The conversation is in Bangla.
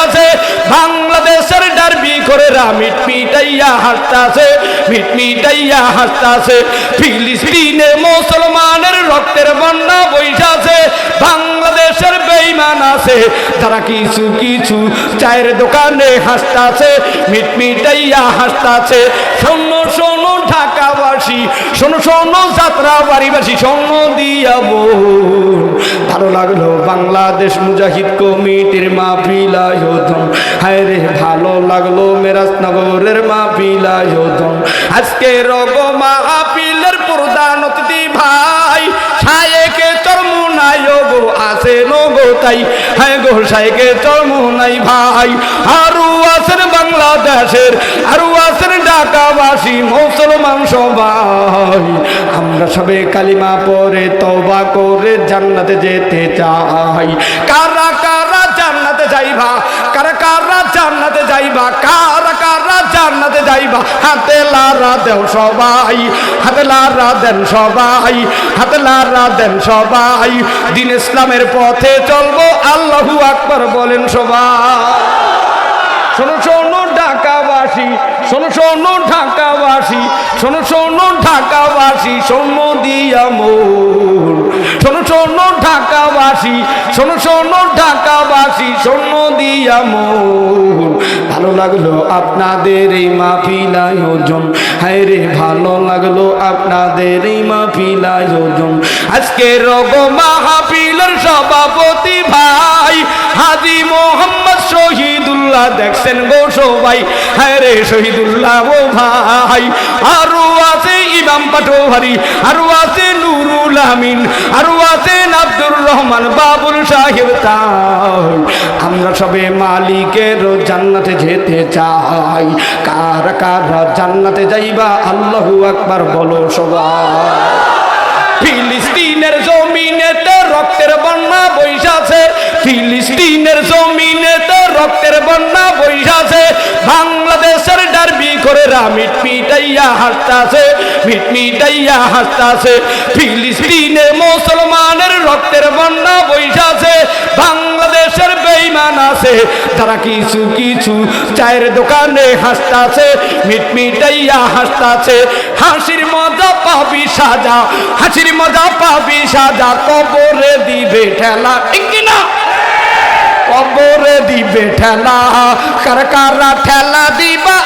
বৈশাছে বাংলাদেশের ডারবি করে মিট মিটাইয়া হাসতাছে মিট মিটাইয়া হাসতাছে ফিলিস্তিনে মুসলমানের রক্তের বন্যা বৈশাছে বাংলাদেশের বেইমান আছে। তারা কিছু কিছু চায়ের দোকানে হাসতাছে, মিট মিটাইয়া হাসতাছে। শোনো শোনো ঢাকাবাসী, শোনো শোনো যাত্রা বাড়িবাসী শোনো দিয়া বোন। ভালো লাগল বাংলাদেশ মুজাহিদ কমিটির মা আয়োজন হায় রে, ভালো লাগল মেরাজনগরের মা আয়োজন আজকে রব মা পিলের প্রধান অতিথি ভাই ছায়েকে চরমুনাই আসেন তাই হায় গো সাইকে চরমুনাই ভাই। আরু আছেন বাংলাদেশের আরু আছেন ঢাকাবাসী, মুসলমান সবাই। আমরা সবে কালিমা পরে তবা করে জান্নাতে যেতে চাই। কারা কারা জান্নাতে যাইবা? কারা কারা জান্নাতে যাইবা? কারা কারা জান্নাতে যাইবা? হাতে লারা দেও সবাই, হাতে লারা দেন সবাই, হাতে লারা দেন সবাই। দিন ইসলামের পথে চলবো, আল্লাহু আকবার বলেন সবাই। শোনো শোনো, ঢাকাবাসী, শোনো শোনো, ঢাকাবাসী, শোনো শোনো, ঢাকাবাসী শোনো দিয়া মোর শোনো শোনো শোনো শোনো, ঢাকাবাসী, শোনো দিয়া মোর ভালো লাগল আপনাদের এই মাহফিল আয়োজন। হায় রে, ভালো লাগল আপনাদের এই মাহফিল আয়োজন। আজকে রগ মাহফিলের সভাপতি ভাই, হাজি মোহাম্মদ শহীদুল্লাহ, দেখছেন গো সবাই। হ্যাঁ রে, শহীদুল্লাহ ও ভাই। আরও আছে ইমাম পাটোহারি আরও আছে আমিন। আরও আছেন আব্দুর রহমান বাবুল সাহেব তাই। আমরা সবে মালিকের জান্নাতে যেতে চাই। কার কার জান্নাতে যাইবা আল্লাহু আকবার বলো সবাই। ফিলিস্তিনের জমিনেতে রক্তের বন্যা বৈশাছে ফিলিস্তিনের জমিনেতে রক্তের বন্যা বৈশাছে বাংলাদেশের ডারবি করে মিট মিটাইয়া হাসতাছে, মিট মিটাইয়া হাসতাছে। ফিলিস্তিনে মুসলমানের রক্তের বন্যা বৈশাছে বাংলাদেশের বেইমান আছে। তারা কিছু কিছু চায়ের দোকানে হাসতাছে, মিট মিটাইয়া হাসতাছে। হাসির মজা পাবি সাজা, হাসির মজা পাবি সাজা, কবরে দিবে ঠেলা, ঠিক কিনা? কবরে দিবে ঠেলা কার কারা ঠেলা দিবা?